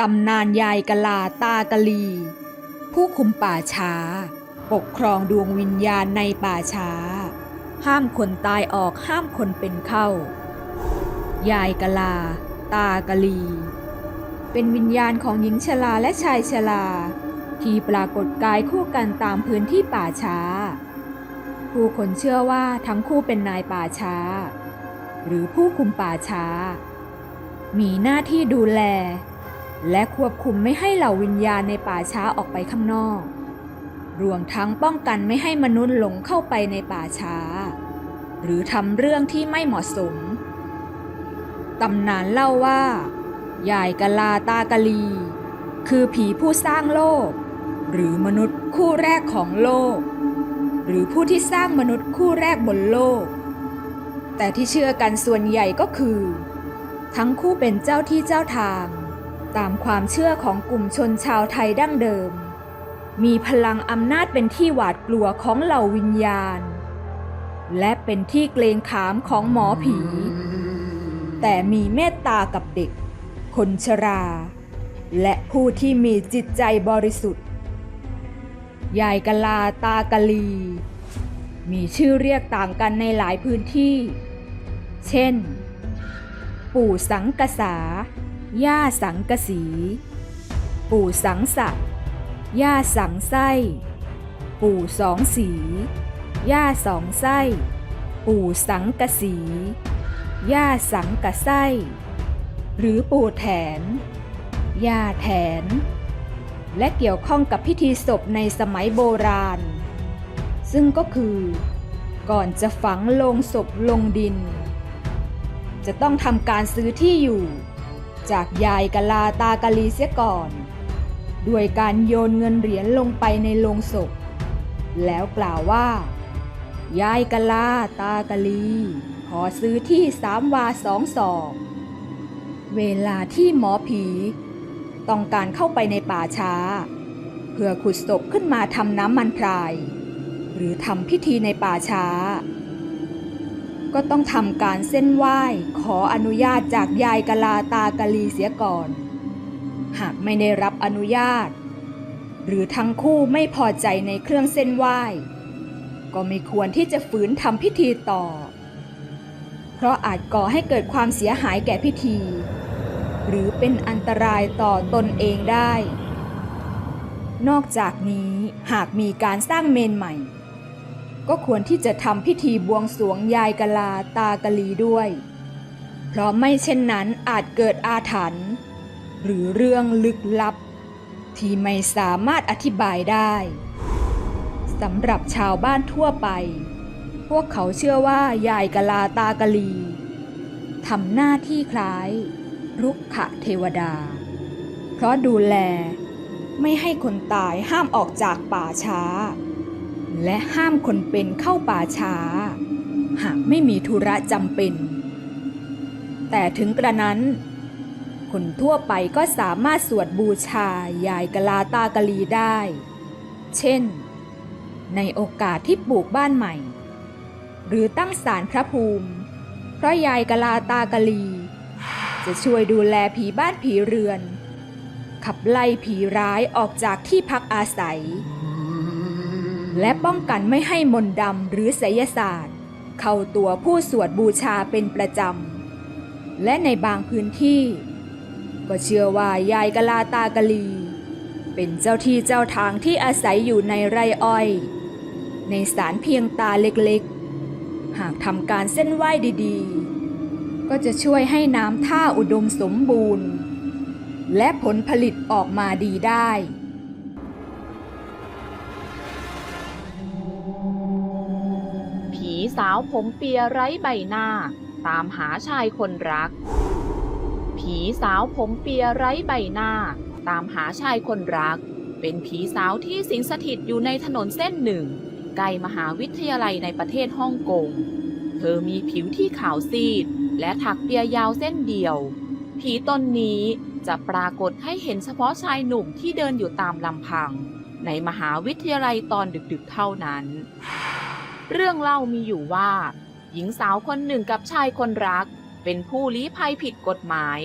ตำนานยายกะลาตากะลี ผู้คุมป่าช้า ปกครองดวงวิญญาณในป่าช้า ห้ามคนตายออกห้ามคนเป็นเข้า ยายกะลา ตากะลี เป็นวิญญาณของหญิงชราและชายชราที่ปรากฏกายคู่กันตามพื้นที่ป่าช้า ผู้คนเชื่อว่าทั้งคู่เป็นนายป่าช้า หรือผู้คุมป่าช้า มีหน้าที่ดูแล และควบคุมไม่ให้เหล่าวิญญาณในป่าช้าออกไปข้างนอก รวมทั้งป้องกันไม่ให้มนุษย์หลงเข้าไปในป่าช้า หรือทำเรื่องที่ไม่เหมาะสม ตำนานเล่าว่า ยายกะลาตากะลี คือผีผู้สร้างโลก หรือมนุษย์คู่แรกของโลก หรือผู้ที่สร้างมนุษย์คู่แรกบนโลก แต่ที่เชื่อกันส่วนใหญ่ก็คือ ทั้งคู่เป็นเจ้าที่เจ้าทาง ตามความเชื่อของกลุ่มชนชาวไทยดั้งเดิม มีพลังอำนาจเป็นที่หวาดกลัวของเหล่าวิญญาณ และเป็นที่เกรงขามของหมอผี แต่มีเมตตากับเด็ก คนชรา และผู้ที่มีจิตใจบริสุทธิ์ ยายกะลาตากะลี มีชื่อเรียกต่างกันในหลายพื้นที่ เช่น ปู่สังกษา ย่าสังกสี ปู่สังสะย่าสังไส้ ปู่สองสี ย่าสองไส้ ปู่สังกสี ย่าสังกะไส้ หรือปู่แถน ย่าแถน และเกี่ยวข้องกับพิธีศพในสมัยโบราณ ซึ่งก็คือ ก่อนจะฝังลงศพลงดิน จะต้องทำการซื้อที่อยู่ จากยายกะลาตากะลีเสียก่อน ด้วยการโยนเงินเหรียญลงไปในโลงศพ แล้วกล่าวว่า ยายกะลาตากะลี ขอซื้อที่สามวาสองศอกเวลาที่หมอผี ต้องการเข้าไปในป่าช้า เพื่อขุดศพขึ้นมาทำน้ำมันพราย หรือทำพิธีในป่าช้า ก็ต้องทำการเส้นไหว้ ขออนุญาตจากยายกะลาตากะลีเสียก่อน หากไม่ได้รับอนุญาต หรือทั้งคู่ไม่พอใจในเครื่องเส้นไหว้ ก็ไม่ควรที่จะฝืนทำพิธีต่อ เพราะอาจก่อให้เกิดความเสียหายแก่พิธี หรือเป็นอันตรายต่อตนเองได้ นอกจากนี้หากมีการสร้างเมนใหม่ ก็ควรที่จะทำพิธีบวงสวงยายกะลาตากะลีด้วย เพราะไม่เช่นนั้นอาจเกิดอาถรรพ์หรือเรื่องลึกลับ ที่ไม่สามารถอธิบายได้สำหรับชาวบ้านทั่วไป พวกเขาเชื่อว่ายายกะลาตากะลีทำหน้าที่คล้าย รุกขเทวดา เพราะดูแลไม่ให้คนตายห้ามออกจากป่าช้า และห้ามคนเป็นเข้าป่าช้า หากไม่มีธุระจำเป็น แต่ถึงกระนั้น คนทั่วไปก็สามารถสวดบูชายายกลาตากะลีได้ เช่น ในโอกาสที่ปลูกบ้านใหม่ หรือตั้งศาลพระภูมิ เพราะยายกลาตากะลี จะช่วยดูแลผีบ้านผีเรือน ขับไล่ผีร้ายออกจากที่พักอาศัย และป้องกันไม่ให้มนต์ดำหรือไสยศาสตร์ เข้าตัวผู้สวดบูชาเป็นประจำ และในบางพื้นที่ ก็เชื่อว่ายายกลาตากลี เป็นเจ้าที่เจ้าทางที่อาศัยอยู่ในไร่อ้อย ในสารเพียงตาเล็กๆ หากทำการเส้นไหว้ดีๆ ก็จะช่วยให้น้ำท่าอุดมสมบูรณ์ และผลผลิตออกมาดีได้ สาวผมเปียไร้ใบหน้า ตามหาชายคนรัก ผีสาวผมเปียไร้ใบหน้า ตามหาชายคนรัก เป็นผีสาวที่สิงสถิตอยู่ในถนนเส้นหนึ่งใกล้มหาวิทยาลัยในประเทศฮ่องกง เธอมีผิวที่ขาวซีด และถักเปียยาวเส้นเดียว ผีตนนี้จะปรากฏให้เห็นเฉพาะชายหนุ่มที่เดินอยู่ตามลำพัง ในมหาวิทยาลัยตอนดึกๆเท่านั้น เรื่องเล่ามีอยู่ว่า หญิงสาวคนหนึ่งกับชายคนรัก เป็นผู้ลี้ภัยผิดกฎหมาย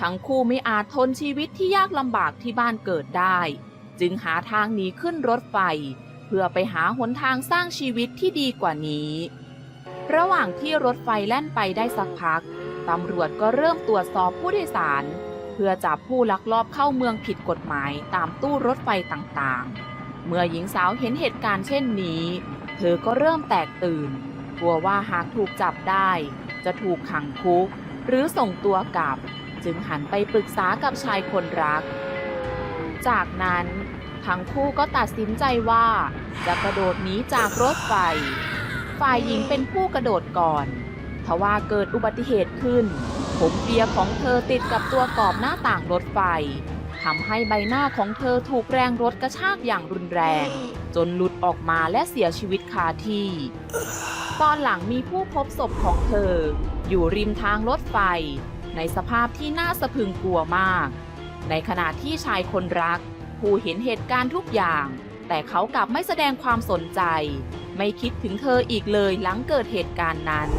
ทั้งคู่ไม่อาจทนชีวิตที่ยากลำบากที่บ้านเกิดได้ จึงหาทางหนีขึ้นรถไฟ เพื่อไปหาหนทางสร้างชีวิตที่ดีกว่านี้ ระหว่างที่รถไฟแล่นไปได้สักพักตำรวจก็เริ่มตรวจสอบผู้โดยสาร เพื่อจับผู้ลักลอบเข้าเมืองผิดกฎหมายตามตู้รถไฟต่างๆ เมื่อหญิงสาวเห็นเหตุการณ์เช่นนี้ เธอก็เริ่มแตกตื่น กลัวว่าหากถูกจับได้ จะถูกขังคุก หรือส่งตัวกลับ จึงหันไปปรึกษากับชายคนรัก จากนั้นทั้งคู่ก็ตัดสินใจว่าจะกระโดดหนีจากรถไฟ ฝ่ายหญิงเป็นผู้กระโดดก่อน ทว่าเกิดอุบัติเหตุขึ้น ผมเปียของเธอติดกับตัวกรอบหน้าต่างรถไฟ ทำให้ใบหน้าของเธอถูกแรงรถกระชากอย่างรุนแรง จนหลุดออกมาและเสียชีวิตคาที่ ตอนหลังมีผู้พบศพของเธอ อยู่ริมทางรถไฟ ในสภาพที่น่าสะพรึงกลัวมาก ในขณะที่ชายคนรัก ผู้เห็นเหตุการณ์ทุกอย่าง แต่เขากลับไม่แสดงความสนใจ ไม่คิดถึงเธออีกเลยหลังเกิดเหตุการณ์นั้น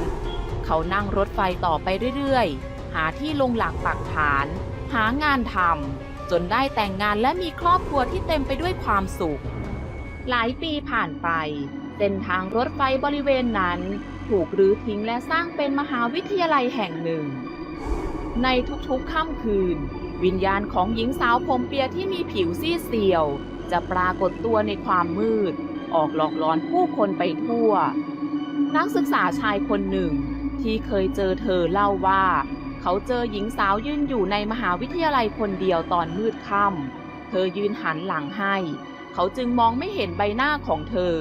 เขานั่งรถไฟต่อไปเรื่อยๆ หาที่ลงหลักปักฐาน หางานทำ จนได้แต่งงานและมีครอบครัวที่เต็มไปด้วยความสุข หลายปีผ่านไป เส้นทางรถไฟบริเวณนั้น ถูกรื้อทิ้งและสร้างเป็นมหาวิทยาลัยแห่งหนึ่ง ในทุกๆค่ำคืน วิญญาณของหญิงสาวผมเปียที่มีผิวซีดเซียว จะปรากฏตัวในความมืด ออกหลอกหลอนผู้คนไปทั่ว นักศึกษาชายคนหนึ่ง ที่เคยเจอเธอเล่าว่า เขาเจอหญิงสาวยืนอยู่ในมหาวิทยาลัยคนเดียวตอนมืดค่ำ เธอยืนหันหลังให้ เขาจึงมองไม่เห็นใบหน้าของเธอ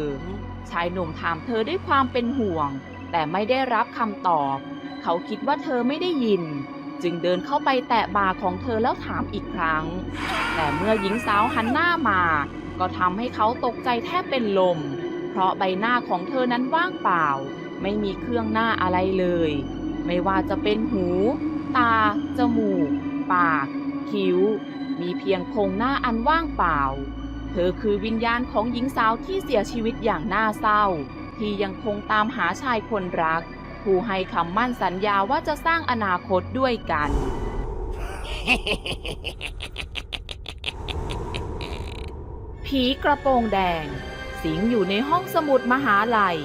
ชายหนุ่มถามเธอด้วยความเป็นห่วง แต่ไม่ได้รับคำตอบ เขาคิดว่าเธอไม่ได้ยิน จึงเดินเข้าไปแตะบ่าของเธอแล้วถามอีกครั้ง แต่เมื่อหญิงสาวหันหน้ามา ก็ทำให้เขาตกใจแทบเป็นลม เพราะใบหน้าของเธอนั้นว่างเปล่า ไม่มีเครื่องหน้าอะไรเลยไม่ว่าจะเป็นหู ตา จมูก ปาก คิ้ว มีเพียงโครงหน้าอันว่างเปล่า เธอคือวิญญาณของหญิงสาวที่เสียชีวิตอย่างน่าเศร้า ที่ยังคงตามหาชายคนรัก ผู้ให้คำมั่นสัญญาว่าจะสร้างอนาคตด้วยกัน ผีกระโปรงแดง สิงอยู่ในห้องสมุดมหาลัย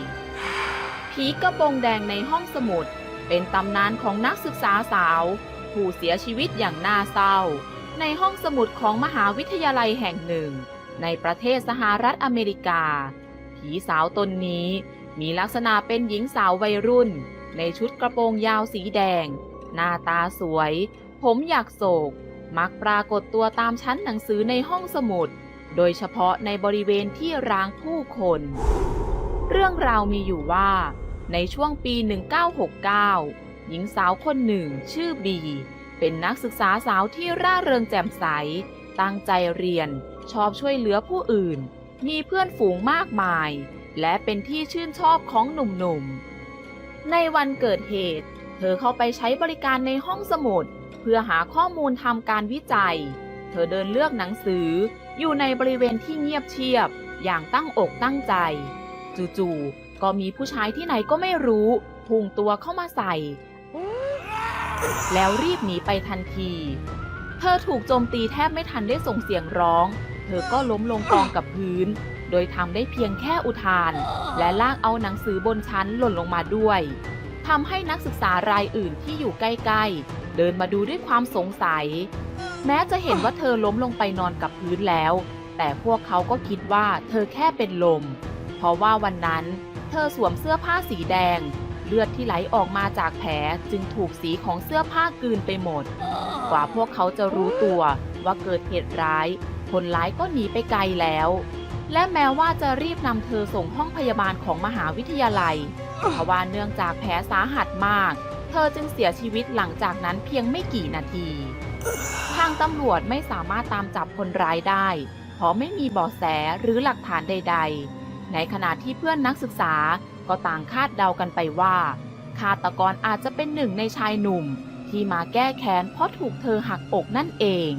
ผีกระโปรงแดงในห้องสมุด เป็นตำนานของนักศึกษาสาว ผู้เสียชีวิตอย่างน่าเศร้า ในห้องสมุดของมหาวิทยาลัยแห่งหนึ่ง ในประเทศสหรัฐอเมริกา ผีสาวตนนี้มีลักษณะเป็นหญิงสาววัยรุ่น ในชุดกระโปรงยาวสีแดง หน้าตาสวย ผมอยากโศก มักปรากฏตัวตามชั้นหนังสือในห้องสมุด โดยเฉพาะในบริเวณที่ร้างผู้คน เรื่องราวมีอยู่ว่า ในช่วงปี 1969 หญิงสาวคนหนึ่งชื่อบี เป็นนักศึกษาสาวที่ร่าเริงแจ่มใส ตั้งใจเรียน ชอบช่วยเหลือผู้อื่น มีเพื่อนฝูงมากมาย และเป็นที่ชื่นชอบของหนุ่มๆ ในวันเกิดเหตุ เธอเข้าไปใช้บริการในห้องสมุด เพื่อหาข้อมูลทำการวิจัย เธอเดินเลือกหนังสือ อยู่ในบริเวณที่เงียบเชียบ อย่างตั้งอกตั้งใจ จู่ๆ ก็มีผู้ชายที่ไหนก็ไม่รู้พุ่งตัวเข้ามาใส่ แล้วรีบหนีไปทันที เธอถูกโจมตีแทบไม่ทันได้ส่งเสียงร้อง เธอก็ล้มลงกองกับพื้น โดยทำได้เพียงแค่อุทาน และลากเอาหนังสือบนชั้นหล่นลงมาด้วยทำให้นักศึกษารายอื่นที่อยู่ใกล้ๆ เดินมาดูด้วยความสงสัย แม้จะเห็นว่าเธอล้มลงไปนอนกับพื้นแล้ว แต่พวกเขาก็คิดว่าเธอแค่เป็นลม เพราะว่าวันนั้น เธอสวมเสื้อผ้าสีแดง เลือดที่ไหลออกมาจากแผลจึงถูกสีของเสื้อผ้ากลืนไปหมด กว่าพวกเขาจะรู้ตัวว่าเกิดเหตุร้าย คนร้ายก็หนีไปไกลแล้ว และแม้ว่าจะรีบนำเธอส่งห้องพยาบาลของมหาวิทยาลัยเพราะว่าเนื่องจากแผลสาหัสมาก เธอจึงเสียชีวิตหลังจากนั้นเพียงไม่กี่นาที ทางตำรวจไม่สามารถตามจับคนร้ายได้ เพราะไม่มีเบาะแสหรือหลักฐานใด ๆ ในขณะที่เพื่อนนักศึกษาก็ต่างคาดเดากันไปว่าฆาตกรอาจจะเป็นหนึ่งในชายหนุ่ม ที่มาแก้แค้นเพราะถูกเธอหักอกนั่นเอง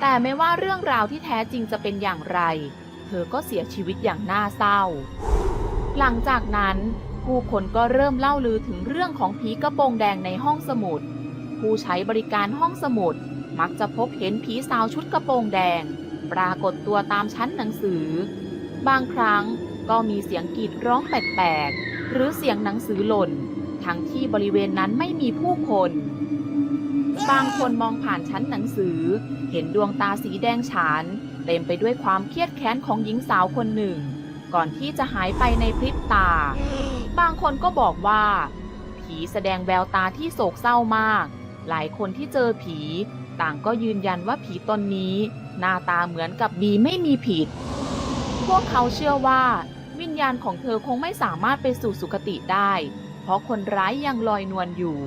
แต่ไม่ว่าเรื่องราวที่แท้จริงจะเป็นอย่างไร เธอก็เสียชีวิตอย่างน่าเศร้า หลังจากนั้นผู้คนก็เริ่มเล่าลือถึงเรื่องของผีกระโปรงแดงในห้องสมุด ผู้ใช้บริการห้องสมุด มักจะพบเห็นผีสาวชุดกระโปรงแดง ปรากฏตัวตามชั้นหนังสือ บางครั้งก็มีเสียงกรีดร้องแปลกๆ หรือเสียงหนังสือหล่น ทั้งที่บริเวณนั้นไม่มีผู้คน บางคนมองผ่านชั้นหนังสือ เห็นดวงตาสีแดงฉาน เต็มไปด้วยความเครียดแค้นของหญิงสาวคนหนึ่ง ก่อนที่จะหายไปในพริบตา บางคนก็บอกว่า ผีแสดงแววตาที่โศกเศร้ามาก หลายคนที่เจอผี ต่างก็ยืนยันว่าผีตนนี้ หน้าตาเหมือนกับบีไม่มีผิด พวกเขาเชื่อว่า วิญญาณของเธอคงไม่สามารถไปสู่สุคติได้ เพราะคนร้ายยังลอยนวลอยู่